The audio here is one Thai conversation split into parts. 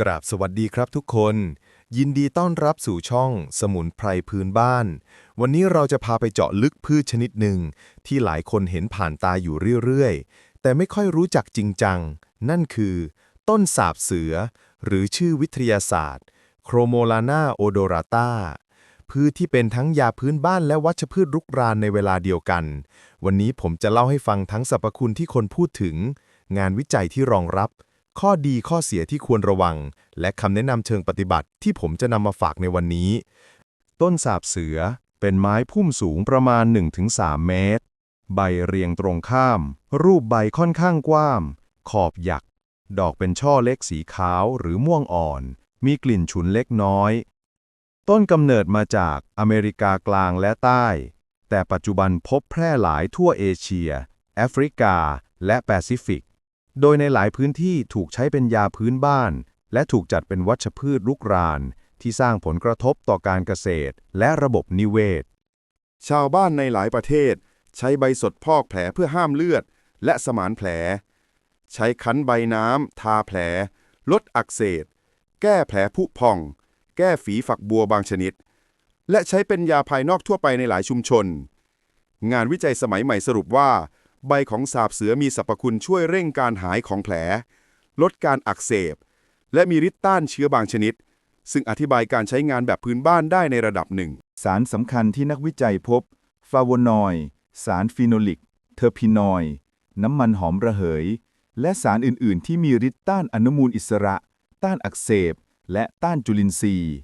กราบสวัสดีครับทุกคน ยินดีต้อนรับสู่ช่องสมุนไพรพื้นบ้าน วันนี้เราจะพาไปเจาะลึกพืชชนิดหนึ่ง ที่หลายคนเห็นผ่านตาอยู่เรื่อยๆ แต่ไม่ค่อยรู้จักจริงจัง นั่นคือ ต้นสาบเสือ หรือชื่อวิทยาศาสตร์ โครโมลานาโอโดราตาพืชที่เป็นทั้งยาพื้นบ้านและวัชพืชรุกรานในเวลาเดียวกัน วันนี้ผมจะเล่าให้ฟังทั้งสรรพคุณที่คนพูดถึง งานวิจัยที่รองรับ ข้อดีข้อเสียที่ควรระวัง และคำแนะนำเชิงปฏิบัติที่ผมจะนำมาฝากในวันนี้ ต้นสาบเสือเป็นไม้พุ่มสูงประมาณ 1-3 เมตร ใบเรียงตรงข้าม รูปใบค่อนข้างกว้าง ขอบหยัก ดอกเป็นช่อเล็กสีขาวหรือม่วงอ่อน มีกลิ่นฉุนเล็กน้อย ต้นกำเนิดมาจากอเมริกากลางและใต้ แต่ปัจจุบันพบแพร่หลายทั่วเอเชีย แอฟริกา และแปซิฟิก โดยในหลายพื้นที่ถูกใช้เป็นยาพื้นบ้าน และถูกจัดเป็นวัชพืชรุกราน ที่สร้างผลกระทบต่อการเกษตร และระบบนิเวศ ชาวบ้านในหลายประเทศ ใช้ใบสดพอกแผลเพื่อห้ามเลือด และสมานแผล ใช้คั้นใบน้ำทาแผล ลดอักเสบแก้แผลผุพอง แก้ฝีฝักบัวบางชนิด และใช้เป็นยาภายนอกทั่วไปในหลายชุมชน งานวิจัยสมัยใหม่สรุปว่า ใบของสาบเสือมีสรรพคุณช่วยเร่งการหายของแผล ลดการอักเสบ และมีฤทธิ์ต้านเชื้อบางชนิด ซึ่งอธิบายการใช้งานแบบพื้นบ้านได้ในระดับหนึ่ง สารสำคัญที่นักวิจัยพบ ฟลาโวนอยด์สารฟีโนลิก เทอร์พินอยด์น้ำมันหอมระเหย และสารอื่น ๆ ที่มีฤทธิ์ต้านอนุมูลอิสระ ต้านอักเสบ และต้านจุลินทรีย์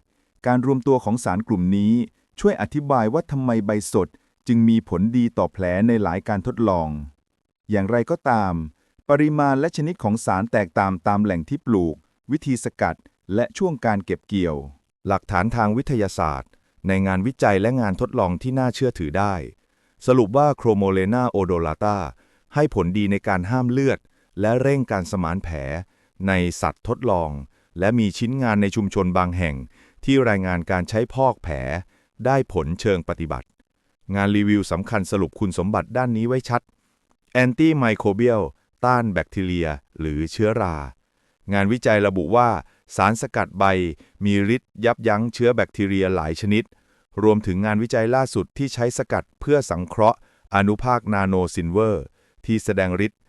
การรวมตัวของสารกลุ่มนี้ ช่วยอธิบายว่าทำไมใบสดจึงมีผลดีต่อแผลในหลายการทดลอง อย่างไรก็ตาม ปริมาณและชนิดของสารแตกต่างตามแหล่งที่ปลูก วิธีสกัด และช่วงการเก็บเกี่ยว หลักฐานทางวิทยาศาสตร์ ในงานวิจัยและงานทดลองที่น่าเชื่อถือได้ สรุปว่าโครโมเลนาโอโดลาตาให้ผลดีในการห้ามเลือด และเร่งการสมานแผล ในสัตว์ทดลอง และมีชิ้นงานในชุมชนบางแห่ง ที่รายงานการใช้พอกแผล ได้ผลเชิงปฏิบัติ งานรีวิวสำคัญสรุปคุณสมบัติด้านนี้ไว้ชัด แอนตี้ไมโครเบียลต้านแบคทีเรีย หรือเชื้อรา งานวิจัยระบุว่า สารสกัดใบมีฤทธิ์ยับยั้งเชื้อแบคทีเรียหลายชนิด รวมถึงงานวิจัยล่าสุดที่ใช้สกัดเพื่อสังเคราะห์ อนุภาคนาโนซินเวอร์ ที่แสดงฤทธิ์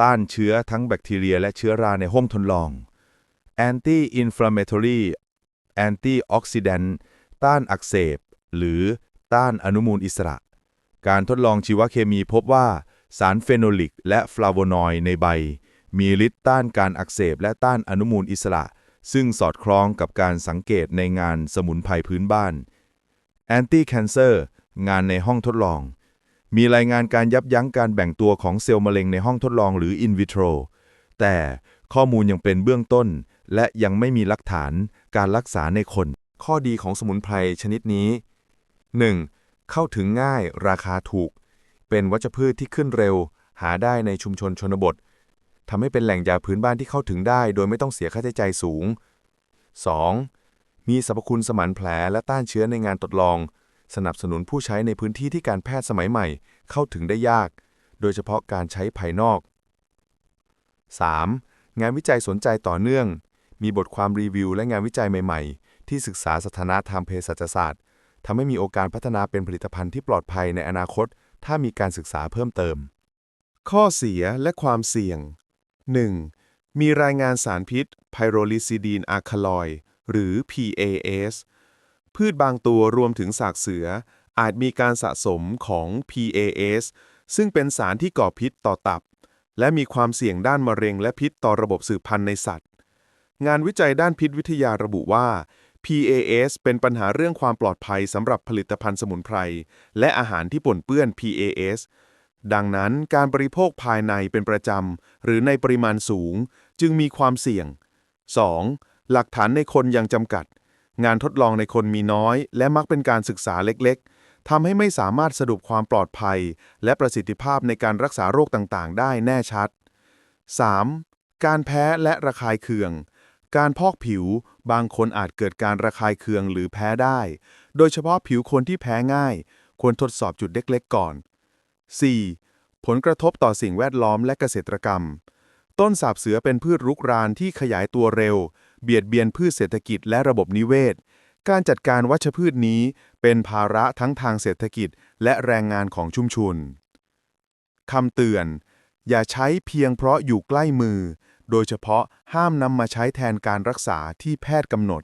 ต้านเชื้อทั้งแบคทีเรียและเชื้อราในห้องทดลอง Anti Inflammatory Anti Oxidant ต้านอักเสบ หรือต้านอนุมูลอิสระ การทดลองชีวเคมีพบว่า สารเฟโนลิก และฟลาโวนอยด์ในใบ มีฤทธิ์ต้านการอักเสบและต้านอนุมูลอิสระ ซึ่งสอดคล้องกับการสังเกตในงานสมุนไพรพื้นบ้าน Anti Cancer งานในห้องทดลอง มีรายงานการยับยั้งการแบ่งตัวของเซลล์มะเร็งในห้องทดลองหรือ in vitro แต่ข้อมูลยังเป็นเบื้องต้น และยังไม่มีหลักฐานการรักษาในคน ข้อดีของสมุนไพรชนิดนี้ 1. เข้าถึงง่ายราคาถูก เป็นวัชพืชที่ขึ้นเร็ว หาได้ในชุมชนชนบททำให้เป็นแหล่งยาพื้นบ้านที่เข้าถึงได้ โดยไม่ต้องเสียค่าใช้จ่ายสูง 2. มีสรรพคุณสมานแผลและต้านเชื้อในงานทดลอง สนับสนุนผู้ใช้ในพื้นที่ที่การแพทย์สมัยใหม่ เข้าถึงได้ยาก โดยเฉพาะการใช้ภายนอก 3. งานวิจัยสนใจต่อเนื่อง มีบทความรีวิว และงานวิจัยใหม่ ๆ ที่ศึกษาสถานะทางเภสัชศาสตร์ทำให้มีโอกาสพัฒนาเป็นผลิตภัณฑ์ที่ปลอดภัยในอนาคต ถ้ามีการศึกษาเพิ่มเติม ข้อเสียและความเสี่ยง 1. มีรายงานสารพิษไพโรลิซิดีนอะคาลอยด์หรือ PAS พืชบางตัวรวมถึงสากเสือ อาจมีการสะสมของ PAS ซึ่งเป็นสารที่ก่อพิษต่อตับ และมีความเสี่ยงด้านมะเร็งและพิษต่อระบบสืบพันธุ์ในสัตว์ งานวิจัยด้านพิษวิทยาระบุว่า PAS เป็นปัญหาเรื่องความปลอดภัยสำหรับผลิตภัณฑ์สมุนไพร และอาหารที่ปนเปื้อน PAS ดังนั้นการบริโภคภายในเป็นประจำ หรือในปริมาณสูง จึงมีความเสี่ยง 2. หลักฐานในคนยังจำกัด งานทดลองในคนมีน้อย และมักเป็นการศึกษาเล็กๆทำให้ไม่สามารถสรุปความปลอดภัย และประสิทธิภาพในการรักษาโรคต่างๆ ได้แน่ชัด 3. การแพ้และระคายเคือง การพอกผิว บางคนอาจเกิดการระคายเคืองหรือแพ้ได้ โดยเฉพาะผิวคนที่แพ้ง่าย ควรทดสอบจุดเล็กๆก่อน 4. ผลกระทบต่อสิ่งแวดล้อมและเกษตรกรรม ต้นสาบเสือเป็นพืชรุกรานที่ขยายตัวเร็ว เบียดเบียนพืชเศรษฐกิจและระบบนิเวศ การจัดการวัชพืชนี้เป็นภาระทั้งทางเศรษฐกิจและแรงงานของชุมชนคำเตือน อย่าใช้เพียงเพราะอยู่ใกล้มือ โดยเฉพาะห้ามนำมาใช้แทนการรักษาที่แพทย์กำหนด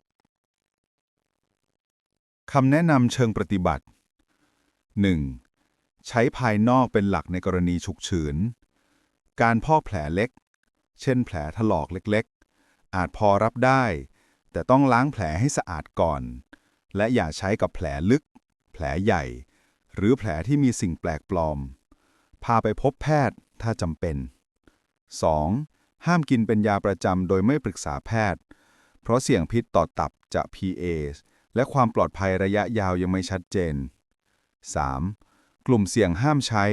คำแนะนำเชิงปฏิบัติ 1. ใช้ภายนอกเป็นหลักในกรณีฉุกเฉิน การพอกแผลเล็ก เช่นแผลถลอกเล็กๆ อาจพอรับได้ แต่ต้องล้างแผลให้สะอาดก่อน และอย่าใช้กับแผลลึก แผลใหญ่ หรือแผลที่มีสิ่งแปลกปลอม พาไปพบแพทย์ถ้าจำเป็น 2. ห้ามกินเป็นยาประจำโดยไม่ปรึกษาแพทย์ เพราะเสี่ยงพิษต่อตับจะ PA และความปลอดภัยระยะยาวยังไม่ชัดเจน 3. กลุ่มเสี่ยงห้ามใช้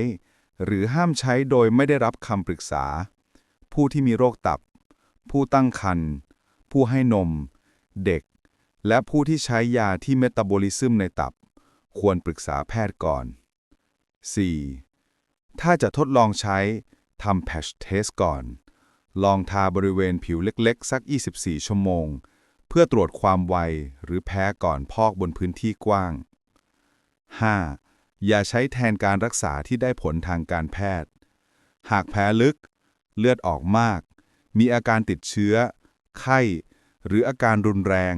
หรือห้ามใช้โดยไม่ได้รับคำปรึกษา ผู้ที่มีโรคตับ ผู้ตั้งครรภ์ผู้ให้นม เด็ก และผู้ที่ใช้ยาที่เมตาบอลิซึมในตับ ควรปรึกษาแพทย์ก่อน 4. ถ้าจะทดลองใช้ทำแพชเทสก่อน ลองทาบริเวณผิวเล็กๆ สัก 24 ชั่วโมง เพื่อตรวจความไวหรือแพ้ก่อนพอกบนพื้นที่กว้าง 5. อย่าใช้แทนการรักษาที่ได้ผลทางการแพทย์ หากแพ้ลึก เลือดออกมาก มีอาการติดเชื้อ ไข้ หรืออาการรุนแรง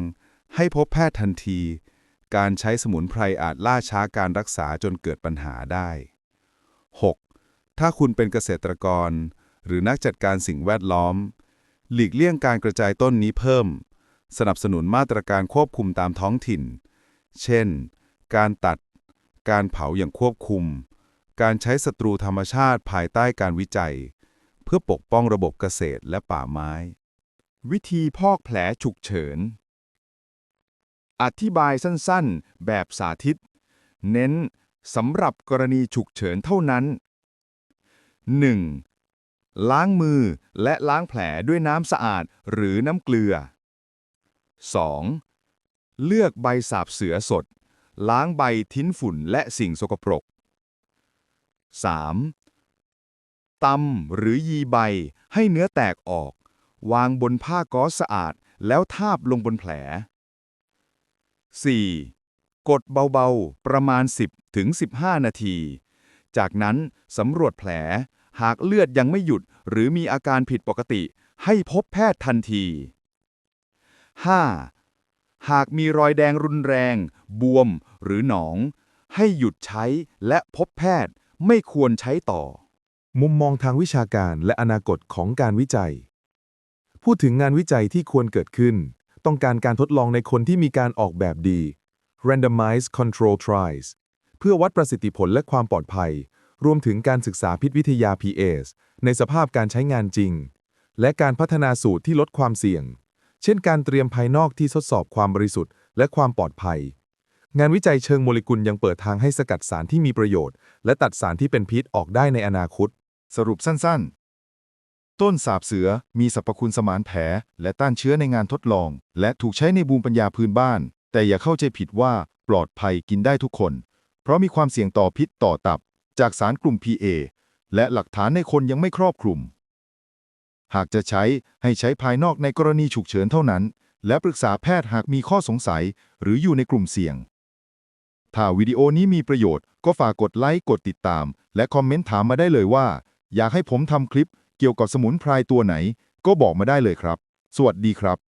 ให้พบแพทย์ทันที การใช้สมุนไพรอาจล่าช้าการรักษาจนเกิดปัญหาได้ 6. ถ้าคุณเป็นเกษตรกร หรือนักจัดการสิ่งแวดล้อม หลีกเลี่ยงการกระจายต้นนี้เพิ่ม สนับสนุนมาตรการควบคุมตามท้องถิ่น เช่น การตัด การเผาอย่างควบคุม การใช้ศัตรูธรรมชาติภายใต้การวิจัย เพื่อปกป้องระบบเกษตรและป่าไม้ วิธีพอกแผลฉุกเฉิน อธิบายสั้นๆ แบบสาธิต เน้นสำหรับกรณีฉุกเฉินเท่านั้น 1. ล้างมือและล้างแผลด้วยน้ำสะอาดหรือน้ำเกลือ 2. เลือกใบสาบเสือสด ล้างใบทิ้นฝุ่นและสิ่งสกปรก 3. ตำหรือยีใบให้เนื้อแตกออก วางบนผ้าก๊อซสะอาดแล้วทาบลงบนแผล 4. กดเบาๆ ประมาณ 10ถึง15 นาที จากนั้นสำรวจแผล หากเลือดยังไม่หยุดหรือมีอาการผิดปกติ ให้พบแพทย์ทันที 5. หากมีรอยแดงรุนแรง บวม หรือหนอง ให้หยุดใช้และพบแพทย์ไม่ควรใช้ต่อ มุมมองทางวิชาการและอนาคตของการวิจัย พูดถึงงานวิจัยที่ควรเกิดขึ้น ต้องการการทดลองในคนที่มีการออกแบบดี randomized control trials เพื่อวัดประสิทธิผลและความปลอดภัย รวมถึงการศึกษาพิษวิทยา PS ในสภาพการใช้งานจริง และการพัฒนาสูตรที่ลดความเสี่ยง เช่นการเตรียมภายนอกที่ทดสอบความบริสุทธิ์และความปลอดภัย งานวิจัยเชิงโมเลกุลยังเปิดทางให้สกัดสารที่มีประโยชน์ และตัดสารที่เป็นพิษออกได้ในอนาคต สรุปสั้น ๆ ต้นสาบเสือมีสรรพคุณสมานแผลและต้านเชื้อในงานทดลอง และถูกใช้ในบูมปัญญาพื้นบ้าน แต่อย่าเข้าใจผิดว่าปลอดภัยกินได้ทุกคน เพราะมีความเสี่ยงต่อพิษต่อตับ จากสารกลุ่ม PA และหลักฐานในคนยังไม่ครอบคลุม หากจะใช้ให้ใช้ภายนอกในกรณีฉุกเฉินเท่านั้น และปรึกษาแพทย์หากมีข้อสงสัย หรืออยู่ในกลุ่มเสี่ยง ถ้าวิดีโอนี้มีประโยชน์ก็ฝากกดไลค์กดติดตาม และคอมเมนต์ถามมาได้เลยว่า อยากให้ผมทำคลิปเกี่ยวกับสมุนไพรตัวไหน ก็บอกมาได้เลยครับ สวัสดีครับ